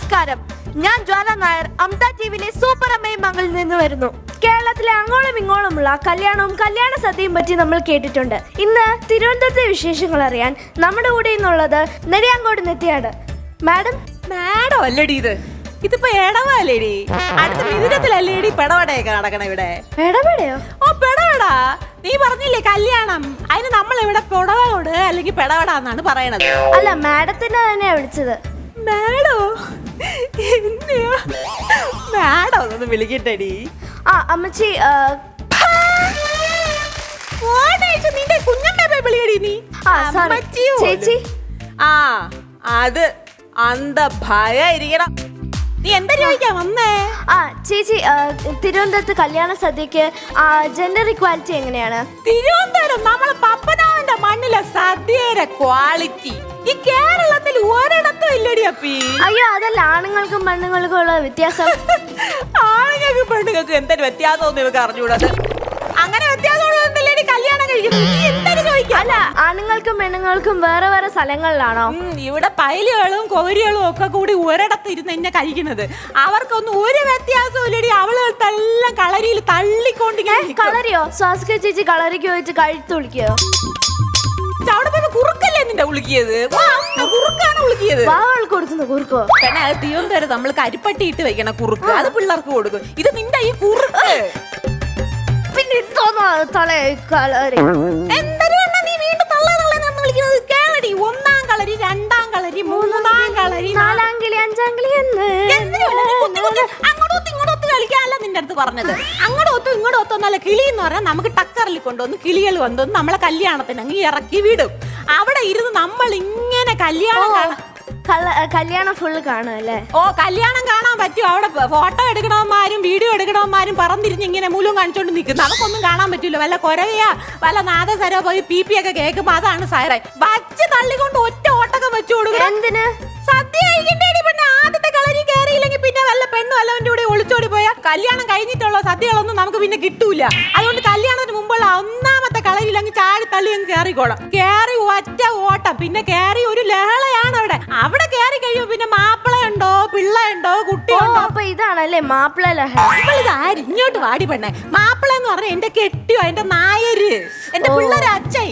നമസ്കാരം. ഞാൻ ജ്വാല നായർ. അംത ടിവിയിലെ സൂപ്പർ അമ്മയും മകളിൽ നിന്ന് വരുന്നു. കേരളത്തിലെ അങ്ങോളം ഇങ്ങോളമുള്ള കല്യാണവും കല്യാണ സദ്യയും പറ്റി നമ്മൾ കേട്ടിട്ടുണ്ട്. ഇന്ന് തിരുവനന്തപുരത്തെ വിശേഷങ്ങൾ അറിയാൻ നമ്മുടെ കൂടെ ഇന്നുള്ളത് നെടിയാങ്കോട് നെത്തിയാണ് മാഡം? മാഡം അല്ലടി ഇത്. ഇതിപ്പോ എടവാലേടി അടുത്ത മിഥുനത്തിലല്ലേടി പെടവടയൊക്കെ നടക്കണ ഇവിടെ. പെടവടയോ? ഓ പെടവടാ. നീ പറഞ്ഞില്ലേ കല്യാണം? അതിന് നമ്മൾ ഇവിടെ പുടവോട് അല്ലെങ്കിൽ പെടവട എന്നാണ് പറയണത്. അല്ല മാഡത്തിനെ തന്നെയാ വിളിച്ചത്. മാഡോ? എന്നെയോ മാഡം ഒന്ന് വിളിക്കട്ടെടി. ആ അമ്മച്ചി നിന്റെ കുഞ്ഞമ്മ വിളിയടി നീ. ചേച്ചി. ആ അത് അന്ത ഭയായിരിക്കണം നീ എന്താ ചോദിക്കാൻ വന്നേ? ആ ചേച്ചി തിരുവനന്തപുരത്ത് കല്യാണ സദ്യക്ക് ജെൻഡർ ഇക്വാലിറ്റി എങ്ങനെയാണ്? തിരുവനന്തപുരം നമ്മളെ പപ്പനാവിന്റെ മണ്ണിലെ സദ്യയുടെ ക്വാളിറ്റി ഈ കേരളത്തിൽ അപ്പി അയ്യോ അതല്ല ആണുങ്ങൾക്കും പെണ്ണുങ്ങൾക്കും ഉള്ള വ്യത്യാസം. ആണുങ്ങൾക്ക് പെണ്ണുങ്ങൾക്ക് എന്തൊരു വ്യത്യാസം ഇവക്ക് അറിഞ്ഞൂടത് അങ്ങനെ വ്യത്യാസം കല്യാണം കഴിക്കുന്നത്? നീ എന്തൊരു ചോദിക്കാൻ അല്ല ആണുങ്ങൾക്കും പെണ്ണുങ്ങൾക്കും വേറെ വേറെ സ്ഥലങ്ങളിലാണോ? ഉം, ഇവിടെ പൈലുകളും കോരികളും ഒക്കെ കൂടി ഒരിടത്ത് ഇരുന്ന് എന്നെ കഴിക്കുന്നത്. അവർക്കൊന്നും ഒരു വ്യത്യാസവും ഇല്ലടി അവളുകൾക്കെല്ലാം കളരിയിൽ തള്ളിക്കൊണ്ടിങ്ങനെ നിൽക്കും. കളറിയോ സ്വാസിക ചേച്ചി കളറിക്ക് വെച്ച് കഴുത്ത് വിളിക്കോ അവിടെ പോയപ്പോ കുറുക്കല്ലേ നിന്റെ ഉളുക്കിയത് കുറുക്കാണ് ഉളുക്കിയത് വാവൾ കൊടുക്കുന്നു കുറുക്കോ? പിന്നെ അത് തിരുവനന്തപുരം നമ്മൾ കരിപ്പട്ടി ഇട്ട് വെക്കണ കുറുക്ക്. അത് പിള്ളേർക്ക് കൊടുക്കും. ഇത് നിന്റെ ഈ കുറുക്ക്. പിന്നെ തോന്നോ തള കളറി. ഒന്നാം കളരി രണ്ടാം കളരി മൂന്നാം കളരി നാലാം കളി അഞ്ചാം കളി എന്ന്. അങ്ങോട്ടും നിന്റെ അടുത്ത് പറഞ്ഞത്? അങ്ങോട്ട് ഒത്തും ഇങ്ങോട്ട് ഒത്തും എന്നല്ല കിളി എന്ന് പറഞ്ഞാൽ നമുക്ക് ടക്കറിൽ കൊണ്ടുവന്ന് കിളികൾ കൊണ്ടുവന്ന് നമ്മളെ കല്യാണത്തിന് അങ്ങ് ഇറക്കി വിടും. അവിടെ ഇരുന്ന് നമ്മൾ ഇങ്ങനെ കല്യാണം കാണാൻ കല്യാണം ഫുൾ കാണും അല്ലേ? ഓ കല്യാണം കാണാൻ പറ്റും. അവിടെ ഫോട്ടോ എടുക്കണവന്മാരും വീഡിയോ എടുക്കണവന്മാരും പറന്നിരിഞ്ഞ് ഇങ്ങനെ മൂലം കാണിച്ചോണ്ട് നിൽക്കുന്നു അവർക്കൊന്നും കാണാൻ പറ്റില്ല വല്ല കൊരവയാ വല്ല നാദസരോ പോയി പി പി ഒക്കെ കേൾക്കുമ്പോ അതാണ് സാറേ. വച്ച് തള്ളിക്കൊണ്ട് ഒറ്റ ഓട്ടൊക്കെ വെച്ചു കൊടുക്കണം. എന്തിന്? സദ്യ കഴിക്കണ്ടേടി. കളരി കയറിയില്ലെങ്കിൽ പിന്നെ വല്ല പെണ്ണും വല്ലവന്റെ കൂടെ ഒളിച്ചോടി പോയാൽ കല്യാണം കഴിഞ്ഞിട്ടുള്ള സദ്യകളൊന്നും നമുക്ക് പിന്നെ കിട്ടൂല. അതുകൊണ്ട് കല്യാണത്തിന് മുമ്പുള്ള ഒന്നാമത്തെ കളയിൽ അങ്ങ് ചാടി തള്ളി അങ്ങ് കയറിക്കോളാം കയറി ഒറ്റ ഓട്ടം. പിന്നെ കയറി ഒരു ലഹളയാണ് അവിടെ. അവിടെ കയറി കഴിയുമ്പോ പിന്നെ മാപ്പിളയുണ്ടോ പിള്ളയുണ്ടോ കുട്ടിയുണ്ടോ? അപ്പൊ ഇതാണല്ലേ മാപ്പിള ലഹള? ഇങ്ങോട്ട് വാടി പെണ്ണേ. മാപ്പിള എന്ന് പറഞ്ഞ എന്റെ കെട്ടിയോ എന്റെ നായര് എന്റെ പിള്ളേര് അച്ഛൻ.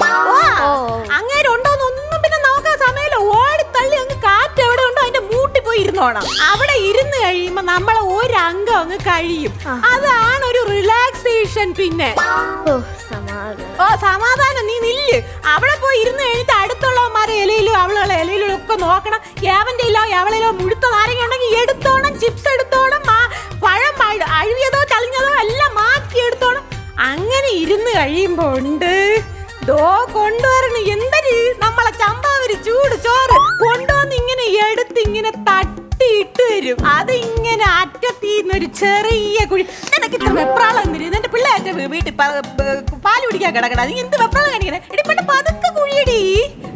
അങ്ങേര് ഉണ്ടോന്ന് ഒന്നും പിന്നെ നോക്കാൻ സമയമില്ല. ഓടി തള്ളി അങ്ങ് കാറ്റ് എവിടെ ഉണ്ടോ അതിന്റെ മൂട്ടി പോയി ഇരുന്നോണം. അവിടെ ഇരുന്ന് കഴിയുമ്പോ നമ്മളെ ഒരംഗം അങ്ങ് കഴിയും. അതാണ് ഒരു റിലാക്സേഷൻ പിന്നെ. ഓ സമാധാനം. ഓ സമാധാനം നീ നില്ല്. അവിടെ പോയി ഇരുന്ന് കഴിഞ്ഞിട്ട് അടുത്തുള്ളവന്മാരെ ഇലയിലും അവളുകളെ ഇലയിലും ഒക്കെ നോക്കണം. ഏവന്റെ ഇല്ലോ എവളിലോ മുഴുത്ത നാരങ്ങ ഉണ്ടെങ്കിൽ എടുത്തോണം ചിപ്സ് എടുത്തോണം പഴം അഴിയതോ അഴുകിയതോ ചളിഞ്ഞതോ എല്ലാം മാറ്റി എടുത്തോണം. അങ്ങനെ ഇരുന്ന് കഴിയുമ്പോ ഉണ്ട് ദോ കൊണ്ടുവരണ എന്തൊരു നമ്മളെ ചമ്പാവരി ചൂട് ചോറ് കൊണ്ടുവന്ന് ഇങ്ങനെ എടുത്ത് ഇങ്ങനെ തട്ടിയിട്ട് തരും. അത് ഇങ്ങനെ അറ്റത്തീന്ന് ഒരു ചെറിയ കുഴി. നിനക്ക് ഇത്ര വെപ്രാളം എന്തിന്? നിന്റെ പിള്ളേരുടെ വീട്ടിൽ പാൽ കുടിക്കാൻ കിടക്കണം. നീ എന്ത് വെപ്രാളം കാണിക്കണേ? എടി പെട്ടെ പതുക്കെ കുഴിയടി.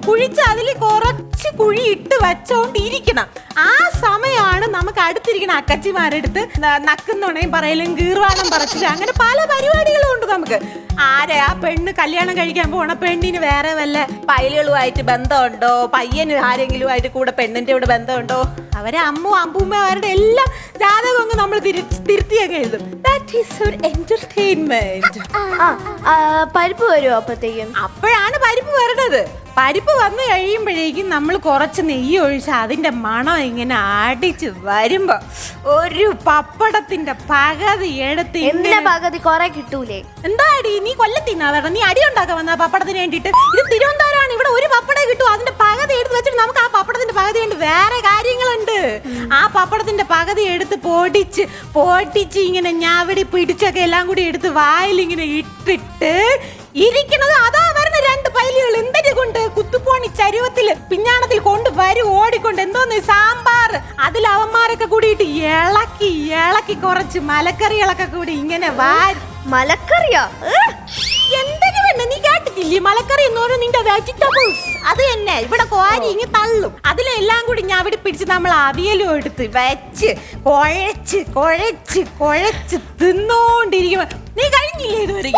കുഴിച്ച് അതിൽ കുറച്ച് കുഴി ഇട്ട് വെച്ചോണ്ടിരിക്കണം. ആ സമയമാണ് നമുക്ക് അടുത്തിരിക്കുന്ന അക്കച്ചിമാരെടുത്ത് നക്കുന്നുണയും പറയലും ഗീർവാണം പറച്ചിലും അങ്ങനെ പല പരിപാടികളും ഉണ്ട് നമുക്ക്. ആരെ ആ പെണ്ണ് കല്യാണം കഴിക്കാൻ പോണ പെണ്ണിന് വേറെ വല്ല പയലുകളുമായിട്ട് ബന്ധമുണ്ടോ? പയ്യന് ആരെങ്കിലും ആയിട്ട് കൂടെ പെണ്ണിന്റെ കൂടെ ബന്ധമുണ്ടോ? അവരെ അമ്മു അമ്പൂമ്മമാരുടെ എല്ലാം ജാതകം അങ്ങ് നമ്മൾ തിരി തിരുത്തിയൊക്കെ എഴുതും. ദാറ്റ് ഈസ് ഒരു എന്റർടൈൻമെന്റ് പരിപ്പ് വരുമോ അപ്പോഴത്തേക്കും അപ്പോഴാണ് പരിപ്പ് വരണത്. പരിപ്പ് വന്നു കഴിയുമ്പോഴേക്കും നമ്മൾ കുറച്ച് നെയ്യ് ഒഴിച്ച് അതിന്റെ മണം ഇങ്ങനെ അടിച്ച് വരുമ്പോ ഒരു പപ്പടത്തിന്റെ പകുതി എടുത്ത് എന്റെ പകുതി കുറെ കിട്ടൂലേ? എന്താ അടി നീ കൊല്ലത്തിന്നാ വരണം നീ അടി ഉണ്ടാക്കാൻ വന്ന പപ്പടത്തിന് വേണ്ടിയിട്ട്? ഇത് തിരുവനന്തപുരമാണ്. ഇവിടെ ഒരു പപ്പടേ കിട്ടും. അതിന്റെ പകുതി എടുത്ത് വെച്ചിട്ട് നമുക്ക് ആ പപ്പടത്തിന്റെ പകുതി കൊണ്ട് വേറെ കാര്യങ്ങളുണ്ട്. ആ പപ്പടത്തിന്റെ പകുതി എടുത്ത് പൊടിച്ച് പൊടിച്ച് ഇങ്ങനെ ഞാവിടി പിടിച്ചൊക്കെ എല്ലാം കൂടി എടുത്ത് വായിൽ ഇങ്ങനെ ഇട്ടിട്ട് ഇരിക്കണത് അതാ ചരുവത്തിൽ പിഞ്ഞാണത്തിൽ കൊണ്ട് വരും ഓടിക്കൊണ്ട് എന്തോന്ന് സാമ്പാർ? അതിൽ അവന്മാരൊക്കെ കൂടിയിട്ട് ഇളക്കി ഇളക്കി കുറച്ച് മലക്കറികളൊക്കെ കൂടി ഇങ്ങനെ വാരി. മലക്കറിയോ? എന്തിനു വേണ്ട നീ കേട്ടിട്ടില്ലേ? മലക്കറി എന്ന് പറഞ്ഞാൽ നിന്റെ വെജിറ്റബിൾസ് അത് തന്നെ. ഇവിടെ കോരി ഇങ്ങ് തള്ളും. അതിലെല്ലാം കൂടി ഞാൻ അവിടെ പിടിച്ച് നമ്മൾ അവിയലും എടുത്ത് വെച്ച് കുഴച്ച് കുഴച്ച് കുഴച്ച് തിന്നോണ്ടിരിക്കുമ്പോ നീ കഴിഞ്ഞില്ലേ ഇതുവരെ?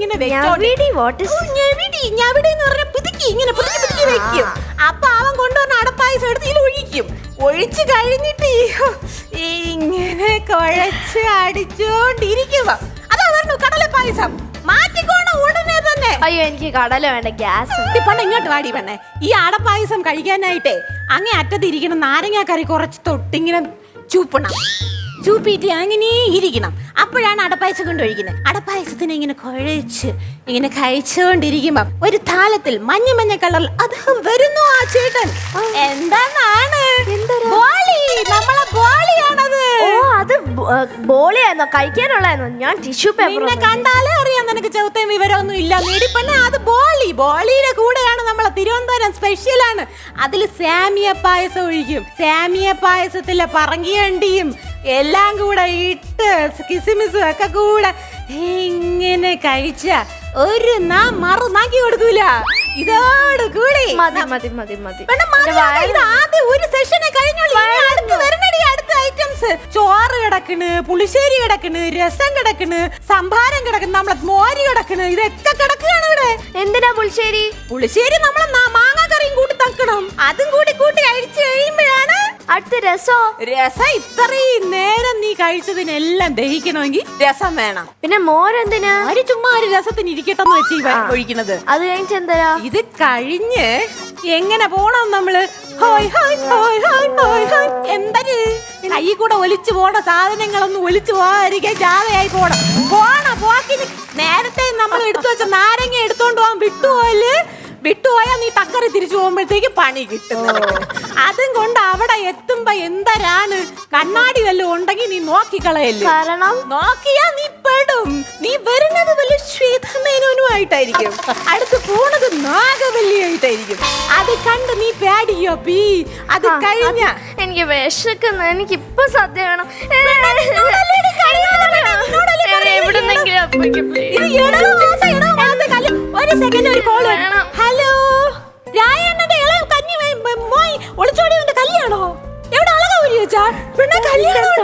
പറഞ്ഞ പുതുക്കി ഇങ്ങനെ പുതുക്കി പുതുക്കി വെക്കും. അപ്പൊ അവൻ കൊണ്ടുവന്ന അടപ്പായസം എടുത്ത് ഇതിൽ ഒഴിക്കും. ഒഴിച്ച് കഴിഞ്ഞിട്ട് ഇങ്ങനെ കുഴച്ച് അടിച്ചോണ്ടിരിക്കുക അതാ പറഞ്ഞു കടല പായസം മാറ്റിക്കോണം ഉടനെ തന്നെ. അയ്യോ എനിക്ക് കടല വേണ്ട ഗ്യാസ്. പണ്ട് ഇങ്ങോട്ട് വാടി പെണ്ണേ ഈ അടപ്പായസം കഴിക്കാനായിട്ടേ അങ്ങേ അറ്റത്തിരിക്കുന്ന നാരങ്ങാക്കറി കുറച്ച് തൊട്ടിങ്ങനെ ചൂപ്പണം. ചൂപ്പിയിട്ട് അങ്ങനെ ഇരിക്കണം. അപ്പോഴാണ് അടപ്പായസം കൊണ്ട് ഒഴിക്കുന്നത് അടപ്പായസത്തിന് ഇങ്ങനെ കുഴച്ച് ഇങ്ങനെ കഴിച്ചുകൊണ്ടിരിക്കുമ്പം ഒരു താലത്തിൽ മഞ്ഞ മഞ്ഞ കളറിൽ അദ്ദേഹം വരുന്നു ആ ചേട്ടൻ. എന്താണ് ബോളി. നമ്മളെ ബോളിയാണത്. ഓ അത് ബോളിയായിരുന്നോ? കഴിക്കാനുള്ളതായിരുന്നോ? ഞാൻ ടിഷ്യൂ പേപ്പർ നിന്നെ കണ്ടാലേ അറിയാം നിനക്ക് ചവിട്ടയും വിവരമൊന്നും ഇല്ല. നേടിപ്പന്നെ അത് ബോളി. ബോളിയുടെ കൂടെയാണ് നമ്മളെ തിരുവനന്തപുരം സ്പെഷ്യൽ ആണ്. അതിൽ സാമിയ പായസം ഒഴിക്കും. സാമിയ പായസത്തിലെ പറങ്കിയണ്ടിയും എല്ലാം കൂടെ ഇട്ട് കിസിമിസും ഒക്കെ കൂടെ ഇങ്ങനെ കഴിച്ച ഒരു നാ മറു നാക്കി കൊടുക്കൂല. ഇതോട് കൂടി. മതി മതി മതി മതി. പെണ്ണ് മതിയാതെ ഇത് ആദ്യം ഒരു സെഷനെ കഴിഞ്ഞുള്ളൂ അടുത്ത് വരണടി അടുത്ത ഐറ്റംസ് ചോറ് കിടക്കണ് പുളിശ്ശേരി കിടക്കണ് രസം കിടക്കണ് സംഭാരം കിടക്കണ് നമ്മളെ മോര് കിടക്കണ് ഇതൊക്കെ കിടക്കുകയാണ് ഇവിടെ. എന്തിനാ പുളിശ്ശേരി? പുളിശ്ശേരി നമ്മളെ മാങ്ങാക്കറിയും കൂട്ടി തക്കണം. അതും കൂടി കൂട്ടി കഴിച്ചു കഴിയുമ്പോഴാണ് അടുത്ത രസോ? രസം ഇത്രയും നേരം നീ കഴിച്ചതിനെല്ലാം ദഹിക്കണമെങ്കിൽ രസം വേണം. പിന്നെ മോരെന്തിനാ? ചുമ്മാ ഒരു രസത്തിന് ഇരിക്കട്ടെന്ന് വെച്ച് ഈ വ- ഒഴിക്കണത് അത് കഴിഞ്ഞിട്ട് എന്തരാ? ഇത് കഴിഞ്ഞ് എങ്ങനെ പോണം നമ്മൾ? ഹോയ് ഹോയ് ഹോയ് ഹോയ് ഹോയ് ഹോയ്. എന്തര്? കൈ കൂടെ ഒലിച്ചു പോണ സാധനങ്ങളൊന്നും ഒലിച്ചു പോകാതിരിക്കാൻ ജാഥയായി പോണം. പോണ പോക്കിന്? നേരത്തെ നമ്മൾ എടുത്തു വെച്ച നാരങ്ങ എടുത്തോണ്ട് പോകാൻ വിട്ടുപോയൽ വിട്ടുപോയാൽ നീ ടക്കറി തിരിച്ചു പോകുമ്പോഴത്തേക്ക് പണി കിട്ടും. അതും കൊണ്ട് അവിടെ എത്തുമ്പോ എന്തരാണ്? കണ്ണാടി വല്ലതും ഉണ്ടെങ്കിൽ നീ നോക്കിക്കളയല്ലേ. കാരണം? നോക്കിയാ നീ പെടും. നീ വരുന്നത് വല്ല ശ്വേതമേനോനുമായിട്ടായിരിക്കും അടുത്ത് പോണത് നാഗവല്ലിയായിട്ടായിരിക്കും. അത് കണ്ട് നീ പേടിയോ പീ? അത് കഴിഞ്ഞ എനിക്ക് വിശക്കുന്നു. എനിക്ക് ഇപ്പൊ സദ്യ വേണം. എവിടുന്നെങ്കിലും ഒരു സെക്കൻഡ് ഒരു കോൾ വേണം.